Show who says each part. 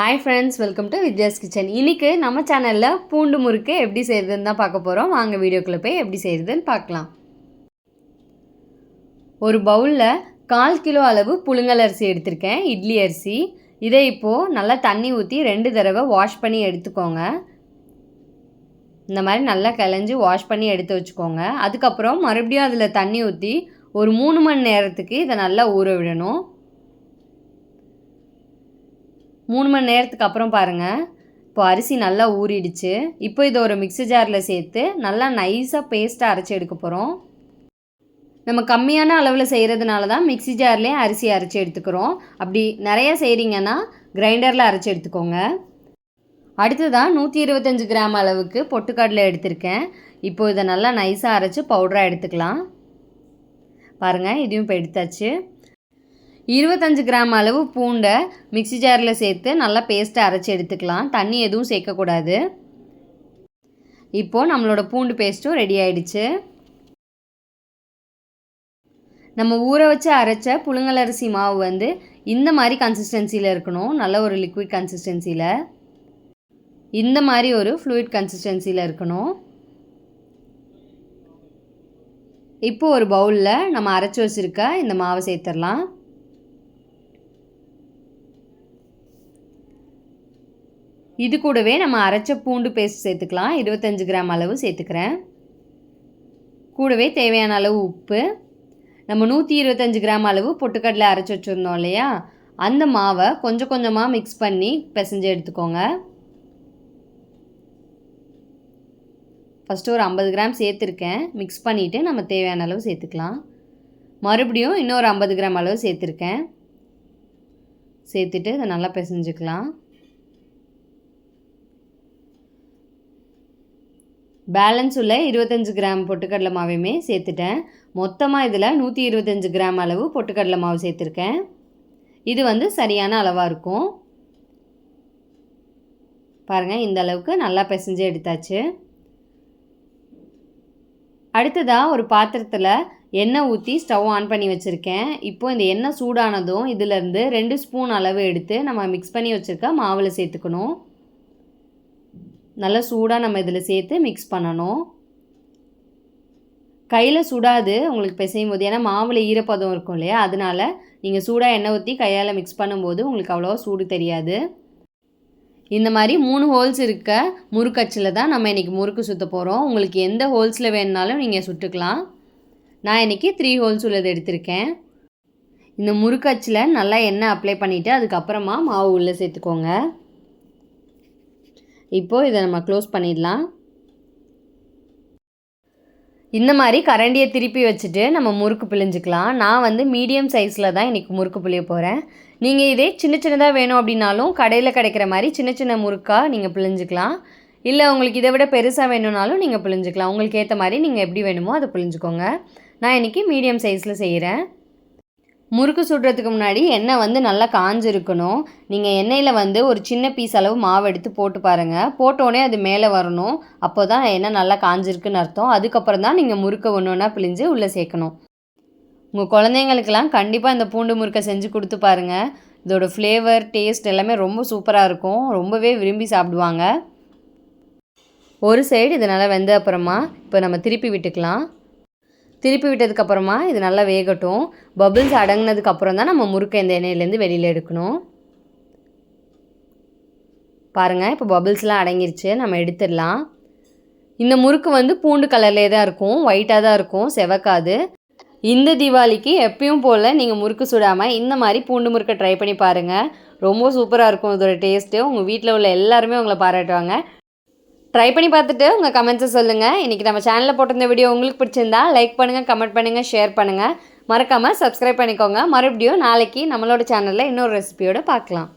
Speaker 1: Hi friends welcome to Vidya's kitchen இன்றைக்கி நம்ம சேனலில் பூண்டு முறுக்கு எப்படி செய்கிறதுன்னு தான் பார்க்க போகிறோம் வாங்க வீடியோக்குள்ளே போய் எப்படி செய்கிறதுன்னு பார்க்கலாம். ஒரு பவுலில் கால் கிலோ அளவு புழுங்கல் அரிசி எடுத்திருக்கேன். இட்லி அரிசி. இதை இப்போது நல்லா தண்ணி ஊற்றி ரெண்டு தடவை வாஷ் பண்ணி எடுத்துக்கோங்க. இந்த மாதிரி நல்லா கிளஞ்சி வாஷ் பண்ணி எடுத்து வச்சுக்கோங்க. அதுக்கப்புறம் மறுபடியும் அதில் தண்ணி ஊற்றி ஒரு மூணு மணி நேரத்துக்கு இதை நல்லா ஊற விடணும். மூணு மணி நேரத்துக்கு அப்புறம் பாருங்கள் இப்போ அரிசி நல்லா ஊறிடுச்சு. இப்போ இதை ஒரு மிக்ஸி ஜாரில் சேர்த்து நல்லா நைஸாக பேஸ்ட்டாக அரைச்சி எடுக்க போகிறோம் நம்ம கம்மியான அளவில் செய்கிறதுனால தான் மிக்ஸி ஜார்லேயே அரிசி அரைச்சி எடுத்துக்கிறோம். அப்படி நிறையா செய்கிறீங்கன்னா கிரைண்டரில் அரைச்சி எடுத்துக்கோங்க. அடுத்ததான் நூற்றி இருபத்தஞ்சி கிராம் அளவுக்கு பொட்டுக்கடலை எடுத்திருக்கேன். இப்போ இதை நல்லா நைஸாக அரைச்சி பவுடராக எடுத்துக்கலாம். பாருங்கள் இதையும் இப்போ எடுத்தாச்சு. இருபத்தஞ்சு கிராம் அளவு பூண்டை மிக்சி ஜாரில் சேர்த்து நல்லா பேஸ்ட்டை அரைச்சி எடுத்துக்கலாம். தண்ணி எதுவும் சேர்க்கக்கூடாது. இப்போது நம்மளோட பூண்டு பேஸ்ட்டும் ரெடி ஆயிடுச்சு. நம்ம ஊற வச்சு அரைச்ச புழுங்கலரிசி மாவு வந்து இந்த மாதிரி கன்சிஸ்டன்சியில் இருக்கணும். நல்ல ஒரு லிக்விட் கன்சிஸ்டன்சியில் இந்த மாதிரி ஒரு ஃப்ளூயிட் கன்சிஸ்டன்சியில் இருக்கணும். இப்போது ஒரு பவுலில் நம்ம அரைச்சி வச்சுருக்க இந்த மாவை சேர்த்துடலாம். இது கூடவே நம்ம அரைச்ச பூண்டு பேஸ்ட் சேர்த்துக்கலாம். இருபத்தஞ்சி கிராம் அளவு சேர்த்துக்கிறேன். கூடவே தேவையான அளவு உப்பு. நம்ம நூற்றி இருபத்தஞ்சி கிராம் அளவு பொட்டுக்கடலை அரைச்சி வச்சுருந்தோம் இல்லையா? அந்த மாவை கொஞ்சம் கொஞ்சமாக மிக்ஸ் பண்ணி பிசைஞ்சு எடுத்துக்கோங்க. ஃபஸ்ட்டு ஒரு ஐம்பது கிராம் சேர்த்துருக்கேன். மிக்ஸ் பண்ணிவிட்டு நம்ம தேவையான அளவு சேர்த்துக்கலாம். மறுபடியும் இன்னொரு ஐம்பது கிராம் அளவு சேர்த்துருக்கேன். சேர்த்துட்டு இதை நல்லா பிசைஞ்சுக்கலாம். பேலன்ஸ் உள்ள இருபத்தஞ்சி கிராம் பொட்டுக்கடலை மாவையுமே சேர்த்துட்டேன். மொத்தமாக இதில் நூற்றி இருபத்தஞ்சி கிராம் அளவு பொட்டுக்கடலை மாவு சேர்த்துருக்கேன். இது வந்து சரியான அளவாக இருக்கும். பாருங்கள் இந்த அளவுக்கு நல்லா பிசைஞ்சு எடுத்தாச்சு. அடுத்ததாக ஒரு பாத்திரத்தில் எண்ணெய் ஊற்றி ஸ்டவ் ஆன் பண்ணி வச்சுருக்கேன். இப்போது இந்த எண்ணெய் சூடானதும் இதிலேருந்து ரெண்டு ஸ்பூன் அளவு எடுத்து நம்ம மிக்ஸ் பண்ணி வச்சுருக்க மாவில் சேர்த்துக்கணும். நல்லா சூடாக நம்ம இதில் சேர்த்து மிக்ஸ் பண்ணணும். கையில் சுடாது உங்களுக்கு பிசையும் போது ஏன்னா மாவில் ஈரப்பதம் இருக்கும் இல்லையா? அதனால் நீங்கள் சூடாக எண்ணெய் ஊற்றி கையால் மிக்ஸ் பண்ணும்போது உங்களுக்கு அவ்வளோவா சூடு தெரியாது. இந்த மாதிரி மூணு ஹோல்ஸ் இருக்க முறுக்கச்சில் தான் நம்ம இன்றைக்கி முறுக்கு சுற்ற போகிறோம் உங்களுக்கு எந்த ஹோல்ஸில் வேணுனாலும் நீங்கள் சுட்டுக்கலாம். நான் இன்றைக்கி த்ரீ ஹோல்ஸ் உள்ளது எடுத்திருக்கேன். இந்த முறுக்கச்சில் நல்லா எண்ணெய் அப்ளை பண்ணிவிட்டு அதுக்கப்புறமா மாவு உள்ளே சேர்த்துக்கோங்க. இப்போது இதை நம்ம க்ளோஸ் பண்ணிடலாம். இந்த மாதிரி கரண்டியை திருப்பி வச்சுட்டு நம்ம முறுக்கு பிழிஞ்சிக்கலாம். நான் வந்து மீடியம் சைஸில் தான் இன்றைக்கி முறுக்கு பிழிய போகிறேன் நீங்கள் இதே சின்ன சின்னதாக வேணும் அப்படின்னாலும் கடையில் கிடைக்கிற மாதிரி சின்ன சின்ன முறுக்காக நீங்கள் பிழிஞ்சிக்கலாம். இல்லை உங்களுக்கு இதை விட பெருசாக வேணும்னாலும் நீங்கள் பிழிஞ்சிக்கலாம். உங்களுக்கு ஏற்ற மாதிரி நீங்கள் எப்படி வேணுமோ அதை பிழிஞ்சிக்கோங்க. நான் இன்றைக்கி மீடியம் சைஸில் செய்கிறேன் முறுக்கு சுடுறதுக்கு முன்னாடி எண்ணெய் வந்து நல்லா காஞ்சிருக்கணும். நீங்கள் எண்ணெயில் வந்து ஒரு சின்ன பீஸ் அளவு மாவு எடுத்து போட்டு பாருங்கள் போட்டோடனே அது மேலே வரணும். அப்போ தான் எண்ணெய் நல்லா காஞ்சிருக்குன்னு அர்த்தம். அதுக்கப்புறம் தான் நீங்கள் முறுக்க ஒன்று ஒன்றா பிழிஞ்சு உள்ளே சேர்க்கணும். உங்கள் குழந்தைங்களுக்கெல்லாம் கண்டிப்பாக இந்த பூண்டு முறுக்கை செஞ்சு கொடுத்து பாருங்கள் இதோட ஃப்ளேவர் டேஸ்ட் எல்லாமே ரொம்ப சூப்பராக இருக்கும். ரொம்பவே விரும்பி சாப்பிடுவாங்க. ஒரு சைடு இது நல்லா வெந்த அப்புறமா இப்போ நம்ம திருப்பி விட்டுக்கலாம். திருப்பி விட்டதுக்கப்புறமா இது நல்லா வேகட்டும். பபிள்ஸ் அடங்கினதுக்கப்புறம் தான் நம்ம முறுக்க இந்த எண்ணெயிலேருந்து வெளியில் எடுக்கணும். பாருங்கள் இப்போ பபிள்ஸ்லாம் அடங்கிருச்சு. நம்ம எடுத்துடலாம். இந்த முறுக்கு வந்து பூண்டு கலர்லேயே தான் இருக்கும். ஒயிட்டாக தான் இருக்கும். செவக்காது. இந்த தீபாவளிக்கு எப்பயும் போல் நீங்கள் முறுக்கு சுடாமல் இந்த மாதிரி பூண்டு முறுக்கை ட்ரை பண்ணி பாருங்கள் ரொம்ப சூப்பராக இருக்கும். இதோட டேஸ்ட்டு உங்கள் வீட்டில் உள்ள எல்லாருமே உங்களை பாராட்டுவாங்க. ட்ரை பண்ணி பார்த்துட்டு உங்கள் கமெண்ட்ஸை சொல்லுங்கள் இன்றைக்கி நம்ம சேனலில் போட்டிருந்த வீடியோ உங்களுக்கு பிடிச்சிருந்தா லைக் பண்ணுங்கள் கமெண்ட் பண்ணுங்கள் ஷேர் பண்ணுங்கள் மறக்காமல் சப்ஸ்கிரைப் பண்ணிக்கோங்க. மறுபடியும் நாளைக்கு நம்மளோட சேனலில் இன்னொரு ரெசிபியோடு பார்க்கலாம்.